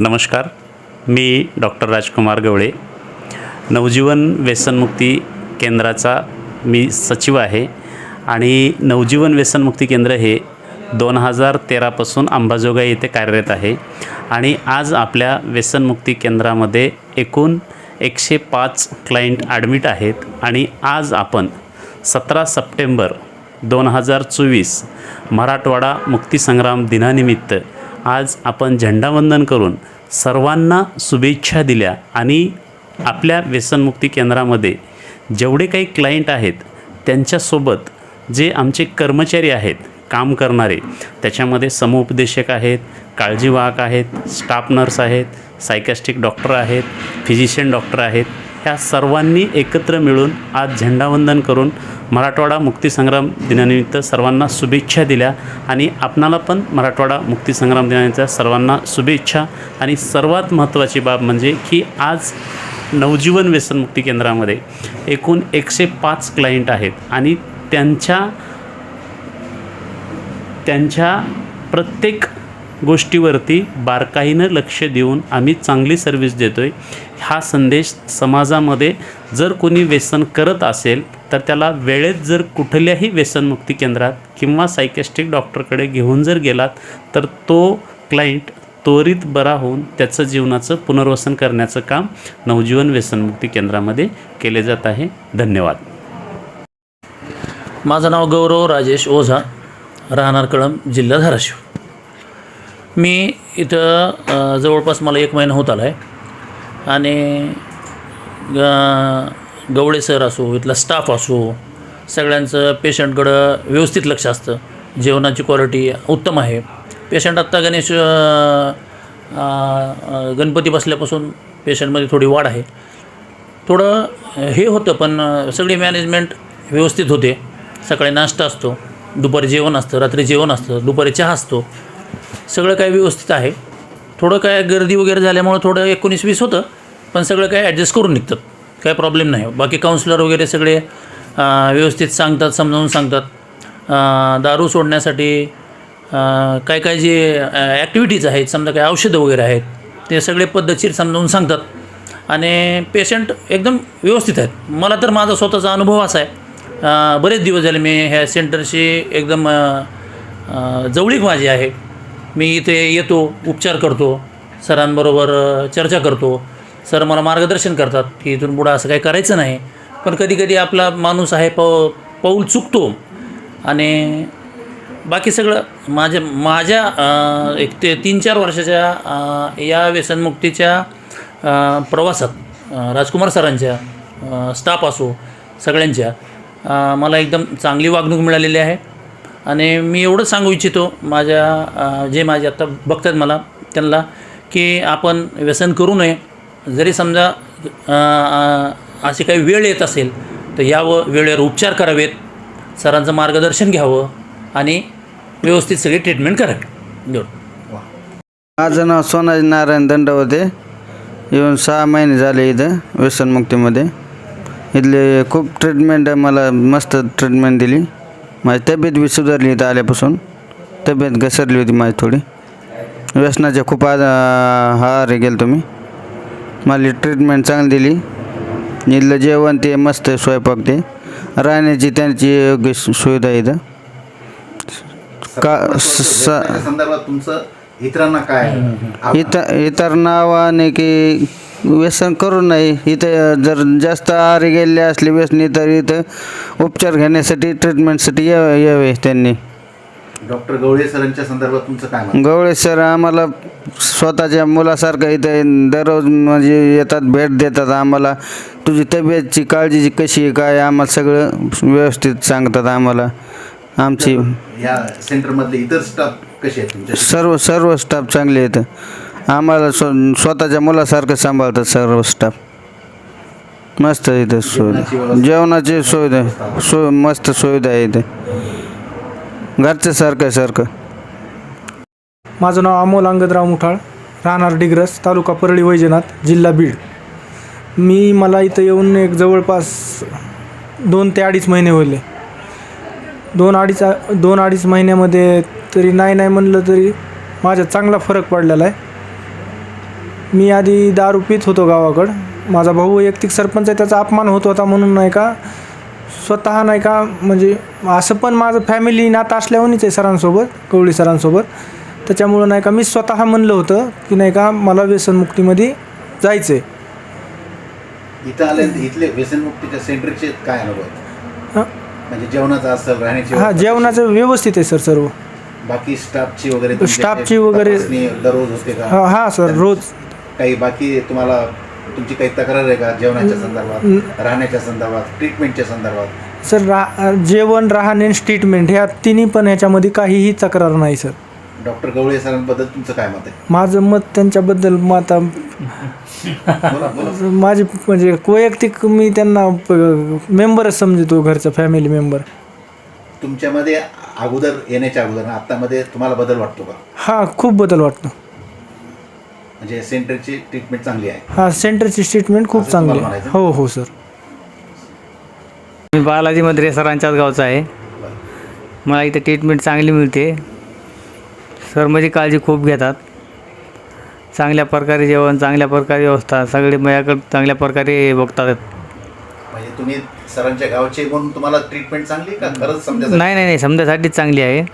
नमस्कार. मी डॉक्टर राजकुमार गवळे. नवजीवन व्यसनमुक्ती केंद्राचा मी सचिव आहे आणि नवजीवन व्यसनमुक्ती केंद्र हे दोन हजार तेरापासून अंबाजोगाई येथे कार्यरत आहे आणि आज आपल्या व्यसनमुक्ती केंद्रामध्ये एकूण एकशे पाच क्लायंट ॲडमिट आहेत आणि आज आपण सतरा सप्टेंबर दोन हजार चोवीस मराठवाडा मुक्तीसंग्राम दिनानिमित्त आज आपण झेंडावंदन करून सर्वांना शुभेच्छा दिल्या आणि आपल्या व्यसनमुक्ती केंद्रामध्ये जेवढे काही क्लायंट आहेत त्यांच्यासोबत जे आमचे कर्मचारी आहेत काम करणारे त्याच्यामध्ये समुपदेशक आहेत काळजीवाहक आहेत स्टाफ नर्स आहेत सायकॅस्टिक डॉक्टर आहेत फिजिशियन डॉक्टर आहेत ह्या सर्वांनी एकत्र मिळून आज झेंडावंदन करून मराठवाडा मुक्तीसंग्राम दिनानिमित्त सर्वांना शुभेच्छा दिल्या आणि आपणाला पण मराठवाडा मुक्तीसंग्राम दिनानिमित्त सर्वांना शुभेच्छा. आणि सर्वात महत्त्वाची बाब म्हणजे की आज नवजीवन व्यसनमुक्ती केंद्रामध्ये एकूण एकशे पाच क्लायंट आहेत आणि त्यांच्या त्यांच्या प्रत्येक गोष्टीवरती बारकाईनं लक्ष देऊन आम्ही चांगली सर्व्हिस देतो आहे हा संदेश समाजामध्ये जर कोणी व्यसन करत असेल तर त्याला वेळेत जर कुठल्याही व्यसनमुक्ती केंद्रात किंवा सायकॅस्टिक डॉक्टरकडे घेऊन जर गेलात तर तो क्लायंट त्वरित बरा होऊन त्याचं जीवनाचं पुनर्वसन करण्याचं काम नवजीवन व्यसनमुक्ती केंद्रामध्ये केले जात आहे. धन्यवाद. माझं नाव गौरव राजेश ओझा राहणार कळम जिल्हा धाराशिव. मी इथं जवळपास मला एक महिना होत आला आहे आणि ग गवळे सर असो इथला स्टाफ असो सगळ्यांचं पेशंटकडं व्यवस्थित लक्ष असतं. जेवणाची क्वालिटी उत्तम आहे. पेशंट आत्ता गणेश गणपती बसल्यापासून पेशंटमध्ये थोडी वाढ आहे. थोडं हे होतं पण सगळी मॅनेजमेंट व्यवस्थित होते. सकाळी नाश्ता असतो दुपारी जेवण असतं रात्री जेवण असतं दुपारी चहा असतो. सगळं काय व्यवस्थित आहे. थोडं काय गर्दी वगैरे झाल्यामुळं थोडं एकोणीस वीस होतं पण सगळं काय ॲडजस्ट करून निघतात काय प्रॉब्लेम नाही. बाकी काउन्सिलर वगैरे सगळे व्यवस्थित सांगतात समजावून सांगतात. दारू सोडण्यासाठी काय काय जे ॲक्टिव्हिटीज आहेत समजा काय औषधं वगैरे आहेत ते सगळे पद्धतशीर समजावून सांगतात. आणि पेशंट एकदम व्यवस्थित आहेत. मला तर माझा स्वतःचा अनुभव असा आहे. बरेच दिवस झाले मी ह्या सेंटरशी एकदम जवळीक माझी आहे. मी इथे येतो उपचार करतो सरांबरोबर चर्चा करतो. सर मला मार्गदर्शन करतात की इथून पुढं असं काही करायचं नाही. पण कधी कधी आपला माणूस आहे पाऊ पाऊल चुकतो. आणि बाकी सगळं माझ्या माझ्या एक ते तीन चार वर्षाच्या या व्यसनमुक्तीच्या प्रवासात राजकुमार सरांच्या स्टाफ असो सगळ्यांच्या मला एकदम चांगली वागणूक मिळालेली आहे. आणि मी एवढं सांगू इच्छितो माझ्या जे माझे आत्ता बघतात मला त्यांना की आपण व्यसन करू नये. जरी समजा अशी काही वेळ येत असेल तर यावं वेळेवर उपचार करावेत सरांचं मार्गदर्शन घ्यावं आणि व्यवस्थित सगळी ट्रीटमेंट करावी. जोड माझं नाव सोनाजी नारायण दंडवते. येऊन सहा महिने झाले इथं व्यसनमुक्तीमध्ये इथले खूप ट्रीटमेंट मला मस्त ट्रीटमेंट दिली. माझी तब्येत बी सुधारली इथं आल्यापासून. तब्येत घसरली होती माझी थोडी. व्यसनाच्या खूप आज हारे गेलो तुम्ही मला ट्रीटमेंट चांगली दिली. इथलं जेवण ते मस्त आहे स्वयंपाक ते. राहण्याची त्यांची योग्य सुविधा इथं. का संदर्भात तुमचं इतरांना काय? इतर इतर नावाने की व्यसन करू नये. इथं जर जास्त आहारी गेले असले व्यसनी तर इथं उपचार घेण्यासाठी ट्रीटमेंटसाठी यावे यावे त्यांनी. डॉक्टर गवळे सरांच्या संदर्भात तुमचं काय गवळे सर आम्हाला स्वतःच्या मुलासारखं इथं दररोज म्हणजे येतात भेट देतात आम्हाला. तुझी तब्येतची काळजीची कशी आहे काय आम्हाला सगळं व्यवस्थित सांगतात आम्हाला. आमची या सेंटरमधले इतर स्टाफ कसे आहेत तुमच्या सर्व सर्व स्टाफ चांगले आहेत. आम्हाला स्व स्वतःच्या मुलासारखं सांभाळतात सर्व स्टाफ. मस्त आहे इथं सुविधा. जेवणाची सुविधा सो मस्त सुविधा आहे इथे. घरचं सारखं सारखं. माझं नाव अमोल अंगदराव मुठाळ राहणार डिग्रस तालुका परळी वैजनाथ जिल्हा बीड. मी मला इथं येऊन एक जवळपास दोन ते अडीच महिने होले दोन अडीच दोन अडीच महिन्यामध्ये तरी नाही नाही म्हणलं तरी माझ्या चांगला फरक पडलेला आहे. मी आधी दारू पित होतो गावाकडं. माझा भाऊ वैयक्तिक सरपंच आहे त्याचा अपमान होत होता म्हणून नाही का स्वतः नाही का म्हणजे असं पण माझं फॅमिली नातं असल्याहूनच आहे सरांसोबत कवळी सरांसोबत. त्याच्यामुळं नाही का मी स्वतः म्हणलं होतं की नाही का मला व्यसनमुक्तीमध्ये जायचं आहे इथं आले इथले व्यसनमुक्तीच्या सेंटरचे काय अनुभव? आहेत? हां. म्हणजे जेवणाचा असेल राहण्याची हां व्यवस्था जेवणाचं व्यवस्थित आहे सर सर्व? बाकी स्टाफची वगैरे तुमची स्टाफची काही वगैरे- तपासणी दररोज होते का? हां हां सर रोज. काही बाकी तुम्हाला तुमची काही तक्रार आहे का जेवणाच्या संदर्भात राहण्याच्या संदर्भात ट्रीटमेंटच्या संदर्भात? सर रा जेवण राहणे ट्रीटमेंट ह्या तिन्ही पण ह्याच्यामध्ये काहीही तक्रार नाही सर. डॉक्टर गवळे सरांबद्दल तुमचं काय मत आहे? माझं मत त्यांच्याबद्दल मग आता बोला बोला. माझे म्हणजे वैयक्तिक मी त्यांना मेंबरच समजतो घरचा फॅमिली मेंबर तुमच्यामध्ये अगोदर येण्याच्या अगोदर आत्तामध्ये तुम्हाला बदल वाटतो का? हां खूप बदल वाटतो. म्हणजे सेंटरची ट्रीटमेंट चांगली आहे. हां सेंटरची ट्रीटमेंट खूप चांगली तुम्हाला आहे. म्हणायचं? हो हो सर. मी बालाजी मद्रे सरांच्याच गावचा आहे. मला इथे ट्रीटमेंट चांगली मिळते. सर माझी काळजी खूप घेतात. चांगल्या प्रकारे जेवण चांगल्या प्रकारे व्यवस्था सगळे माझ्याकडे चांगल्या प्रकारे बघतात. म्हणजे तुम्ही सरांच्या गावचे म्हणून तुम्हाला ट्रीटमेंट चांगली का? खरंच समजा नाही नाही नाही समजासाठीच चांगली आहे.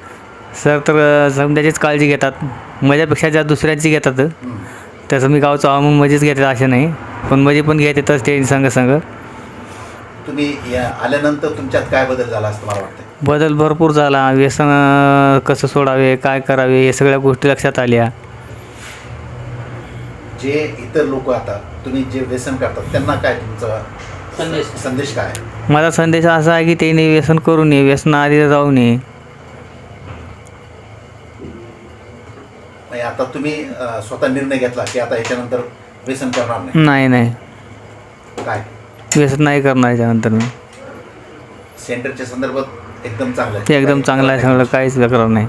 सर तर अ, समजाचीच काळजी घेतात. माझ्यापेक्षा ज्या दुसऱ्यांची घेतात तसं मी गावचं आहो म्हणून मजेच घेतात असे नाही. पण मजे पण घेतातच ते संग संग तुम्ही या आल्यानंतर तुमच्यात काय बदल झाला असं तुम्हाला वाटतं बदल भरपूर झाला. व्यसन अ, कसं सोडावे काय करावे हे सगळ्या गोष्टी लक्षात आल्या. जे इतर लोक आता तुम्ही जे व्यसन करतात त्यांना काय तुमचा संदेश. संदेश काय? माझा संदेश असा आहे की त्यांनी व्यसन करू नये व्यसनाआधी जाऊ नये नाही आता तुम्ही अं, स्वतः निर्णय घेतला की आता याच्यानंतर व्यसन करणार नाही? नाही नाही. काय? व्यसन नाही करणार याच्यानंतर मी. सेंटरच्या संदर्भात एकदम चांगलं ते एकदम चांगलं आहे सगळं काहीच तक्रार नाही.